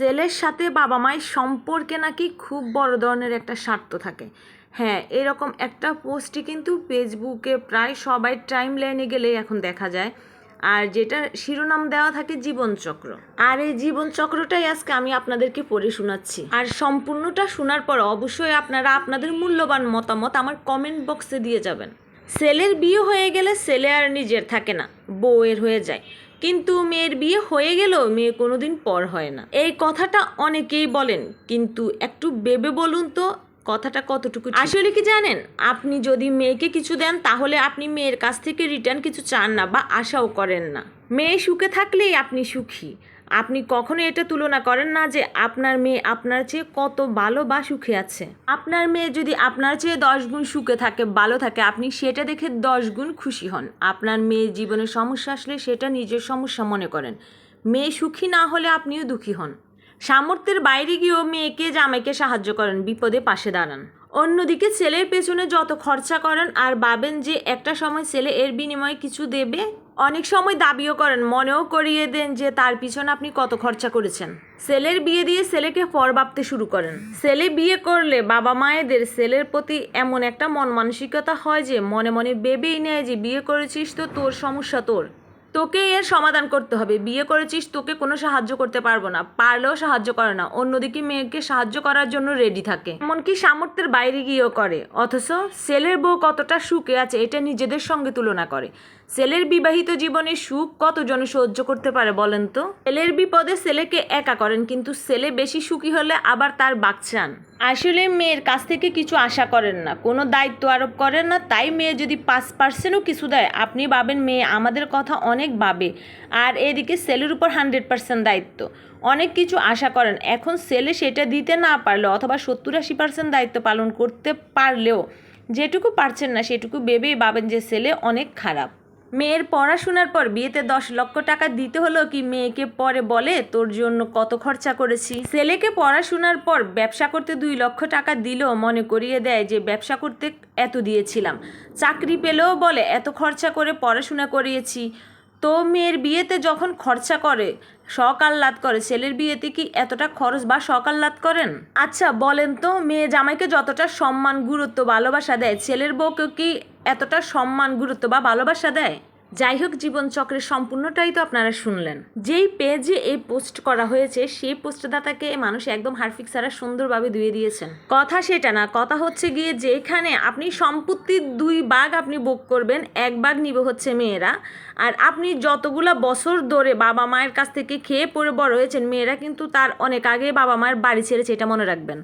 ছেলের সাথে বাবা মায়ের সম্পর্কে নাকি খুব বড় ধরনের একটা স্বার্থ থাকে। হ্যাঁ এরকম একটা পোস্টই কিন্তু ফেসবুকে প্রায় সবাই টাইম লাইনে গেলেই এখন দেখা যায়। আর যেটা শিরোনাম দেওয়া থাকে জীবনচক্র আর এই জীবনচক্রটাই আজকে আমি আপনাদেরকে পড়ে শোনাচ্ছি। আর সম্পূর্ণটা শোনার পর অবশ্যই আপনারা আপনাদের মূল্যবান মতামত আমার কমেন্ট বক্সে দিয়ে যাবেন। ছেলের বিয়ে হয়ে গেলে ছেলে আর নিজের থাকে না, বউয়ের হয়ে যায়। কিন্তু মেয়ের বিয়ে হয়ে গেলেও মেয়ে কোনোদিন পর হয় না। এই কথাটা অনেকেই বলেন, কিন্তু একটু ভেবে বলুন তো কথাটা কতটুকু আসলে কি জানেন, আপনি যদি মেয়েকে কিছু দেন, তাহলে আপনি মেয়ের কাছ থেকে রিটার্ন কিছু চান না বা আশাও করেন না। মেয়ে সুখে থাকলেই আপনি সুখী। আপনি কখনো এটা তুলনা করেন না যে আপনার মেয়ে আপনার চেয়ে কত ভালো বা সুখে আছে। আপনার মেয়ে যদি আপনার চেয়ে দশ গুণ সুখে থাকে, ভালো থাকে, আপনি সেটা দেখে দশ গুণ খুশি হন। আপনার মেয়ের জীবনে সমস্যা আসলে সেটা নিজের সমস্যা মনে করেন। মেয়ে সুখী না হলে আপনিও দুঃখী হন। সামর্থ্যের বাইরে গিয়েও মেয়েকে, জামাইকে সাহায্য করেন, বিপদে পাশে দাঁড়ান। অন্যদিকে ছেলের পেছনে যত খরচা করেন আর ভাবেন যে একটা সময় ছেলে এর বিনিময়ে কিছু দেবে, অনেক সময় দাবিও করেন, মনেও করিয়ে দেন যে তার পিছনে আপনি কত খরচা করেছেন। ছেলের বিয়ে দিয়ে ছেলেকে পর ভাবতে শুরু করেন। ছেলে বিয়ে করলে বাবা মায়েদের ছেলের প্রতি এমন একটা মন মানসিকতা হয় যে মনে মনে ভেবেই নেয় যে বিয়ে করেছিস তো তোর সমস্যা তোর। তোকে এর সমাধান করতে হবে। বিয়ে করেছিস, তোকে কোনো সাহায্য করতে পারব না। পারলেও সাহায্য করে না। অন্যদিকে মেয়েকে সাহায্য করার জন্য রেডি থাকে। এমনকি সামর্থ্যের বাইরে গিয়েও করে। অথচ সেলের বউ কতটা সুখে আছে, এটা নিজেদের সঙ্গে তুলনা করে। সেলের বিবাহিত জীবনে সুখ কতজন সহ্য করতে পারে বলেন তো? সেলের বিপদে সেলেকে একা করেন, কিন্তু সেলে বেশি সুখী হলে আবার তার বাক চান আসলে মেয়ের কাছ থেকে কিছু আশা করেন না, কোনো দায়িত্ব আরোপ করেন না, তাই মেয়ে যদি পাঁচ পার্সেন্টও কিছু দেয়, আপনি ভাবেন মেয়ে আমাদের কথা অনেক ভাবে, আর এদিকে সেলের উপর হান্ড্রেড পার্সেন্ট দায়িত্ব। অনেক কিছু আশা করেন, এখন সেলে সেটা দিতে না পারলে অথবা সত্তর আশি পার্সেন্ট দায়িত্ব পালন করতে পারলেও যেটুকু পারছেন না, সেটুকু ভেবেই ভাবেন যে সেলে অনেক খারাপ। মেয়ের পড়াশোনার পর বিয়েতে দশ লক্ষ টাকা দিতে হলো কি মেয়েকে পরে বলে, তোর জন্য কত খরচা করেছি? ছেলেকে পড়াশোনার পর ব্যবসা করতে দুই লক্ষ টাকা দিলেও মনে করিয়ে দেয় যে ব্যবসা করতে এত দিয়েছিলাম। চাকরি পেলেও বলে, এত খরচা করে পড়াশোনা করিয়েছি। তো মেয়ের বিয়েতে যখন খরচা করে শখ আহ্লাদ করে, ছেলের বিয়েতে কি এতটা খরচ বা শখ আহ্লাদ করেন? আচ্ছা বলেন তো, মেয়ে জামাইকে যতটা সম্মান, গুরুত্ব, ভালোবাসা দেয়, ছেলের বউকে কি এতটা সম্মান, গুরুত্ব বা ভালোবাসা দেয়? যাই হোক, জীবনচক্রের সম্পূর্ণটাই তো আপনারা শুনলেন। যেই পেজে এই পোস্ট করা হয়েছে, সেই পোস্টদাতাকে মানুষ একদম হারফিক সারা সুন্দরভাবে ধুয়ে দিয়েছেন। কথা সেটা না, কথা হচ্ছে গিয়ে যেখানে আপনি সম্পত্তির দুই বাঘ আপনি ভোগ করবেন, এক বাঘ নিবে হচ্ছে মেয়েরা। আর আপনি যতগুলা বছর ধরে বাবা মায়ের কাছ থেকে খেয়ে পড়ে বড় হয়েছেন, মেয়েরা কিন্তু তার অনেক আগে বাবা মায়ের বাড়ি ছেড়েছে, এটা মনে রাখবেন।